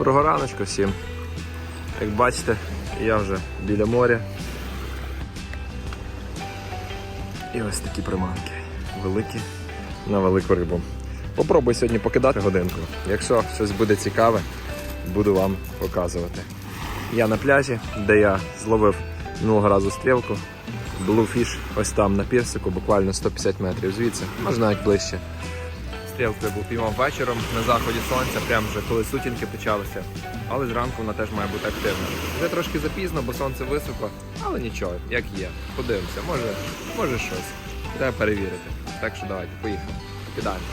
Доброго раночку всім. Як бачите, я вже біля моря. І ось такі приманки. Великі на велику рибу. Попробую сьогодні покидати годинку. Якщо щось буде цікаве, буду вам показувати. Я на пляжі, де я зловив минулого разу стрілку. Bluefish ось там на пірсику, буквально 150 метрів звідси, можна навіть ближче. Стрілку я був піймав вечором на заході сонця, прямо вже коли сутінки почалися. Але зранку вона теж має бути активна. Вже трошки запізно, бо сонце високо, але нічого, як є. Подивимося, може, може щось. Треба перевірити. Так що давайте, поїхали. Кидаємо.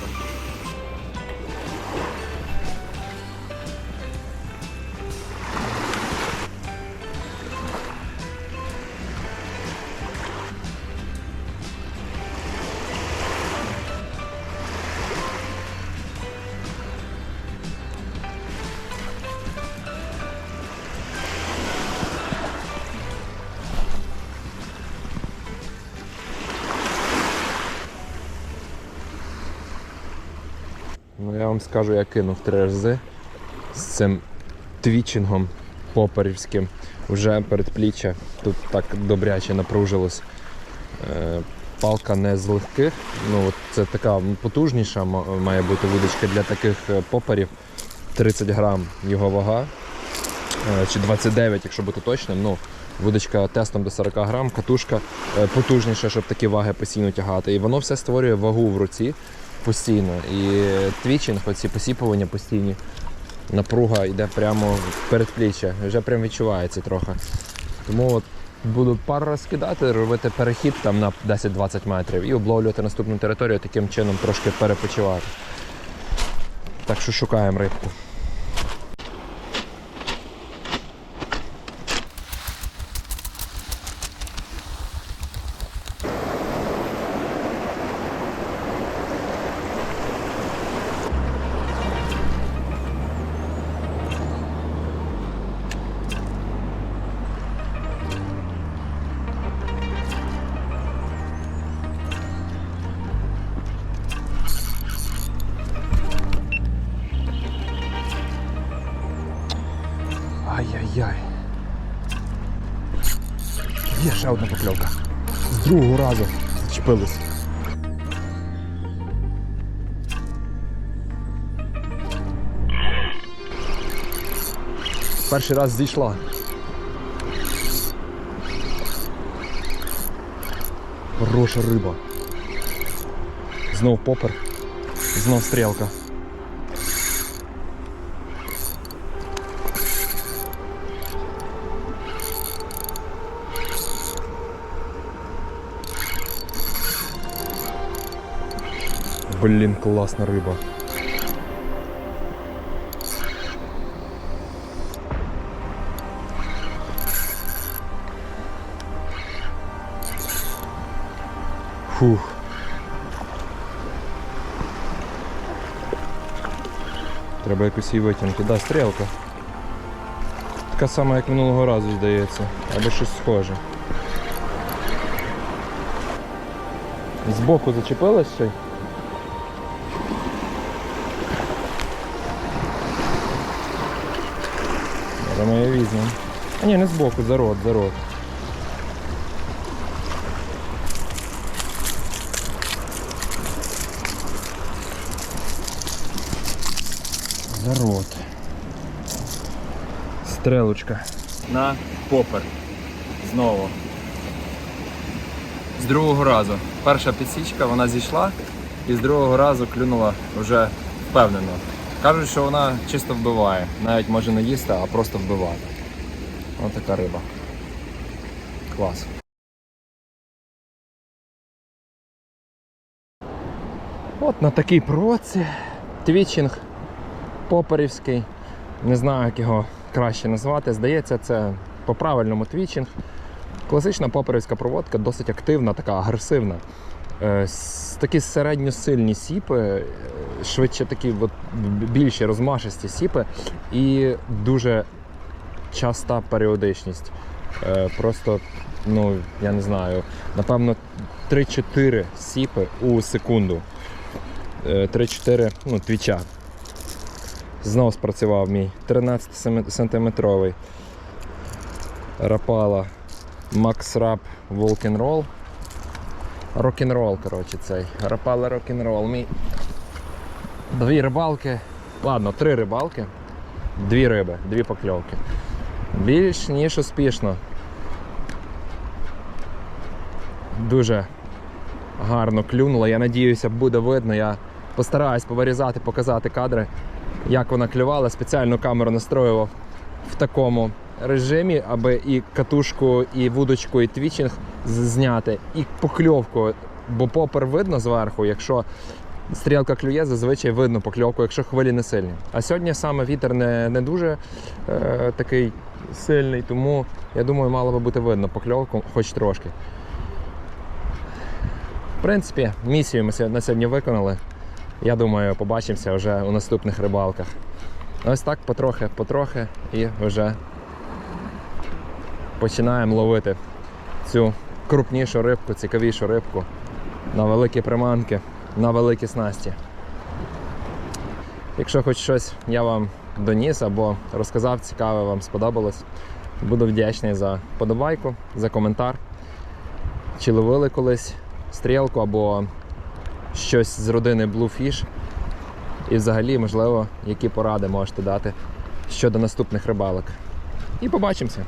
Я вам скажу, я кинув три рази з цим твічингом поперівським. Вже передпліччя тут так добряче напружилось. Е, Палка не з легких. Ну, от це така потужніша має бути вудочка для таких е, поперів. 30 грам його вага. Е, Чи 29, якщо бути точним. Ну, вудочка тестом до 40 грам, катушка потужніша, щоб такі ваги постійно тягати. І воно все створює вагу в руці постійно. І твічинг, оці посіпування постійні, напруга йде прямо в передпліччя. Вже прям відчувається трохи. Тому от буду пару раз кидати, робити перехід там на 10-20 метрів і обловлювати наступну територію, таким чином трошки перепочивати. Так що шукаємо рибку. Ще одна покльовка. З другого разу зачепились. Перший раз зійшла. Хороша риба. Знов попер, знов стрілка. Блін, класна риба. Фух. Треба якось її витягнути. Да, стрілка. Така сама, як минулого разу, здається. Або щось схоже. Збоку зачепилась ще? Зараз ми її. А ні, не збоку, за рот, за рот. За рот. Стрелочка. На попер. Знову. З другого разу. Перша підсічка, вона зійшла і з другого разу клюнула вже впевнено. Кажуть, що вона чисто вбиває. Навіть може не їсти, а просто вбивати. Ось така риба. Клас. От на такій проці. Твічинг поперівський. Не знаю, як його краще назвати. Здається, це по-правильному твічинг. Класична поперівська проводка, досить активна, така агресивна. Е, Такі середньосильні сіпи, е, швидше такі от більші розмашисті сіпи і дуже часта періодичність. Е, Просто, ну, я не знаю, напевно, 3-4 сіпи у секунду. Е, 3-4 ну, твіча. Знов спрацював мій 13 сантиметровий Рапала Max Rap Walk-N-Roll. Рок-н-рол, коротше, цей. Рапала рок-н-рол. Мій дві рибалки. Ладно, три рибалки. Дві риби, дві покльовки. Більш ніж успішно. Дуже гарно клюнула. Я надіюся, буде видно. Я постараюсь повирізати, показати кадри, як вона клювала. Спеціальну камеру настроював в такому режимі, аби і катушку, і вудочку, і твічинг зняти, і покльовку. Бо попер видно зверху, якщо стрілка клює, зазвичай видно покльовку, якщо хвилі не сильні. А сьогодні саме вітер не, не дуже е, такий сильний, тому я думаю, мало би бути видно покльовку, хоч трошки. В принципі, місію ми на сьогодні виконали. Я думаю, побачимося вже у наступних рибалках. Ось так потрохи, потрохи і вже починаємо ловити цю крупнішу рибку, цікавішу рибку на великі приманки, на великі снасті. Якщо хоч щось я вам доніс або розказав цікаве, вам сподобалось, буду вдячний за подобайку, за коментар. Чи ловили колись стрілку або щось з родини Bluefish. І взагалі, можливо, які поради можете дати щодо наступних рибалок. І побачимося!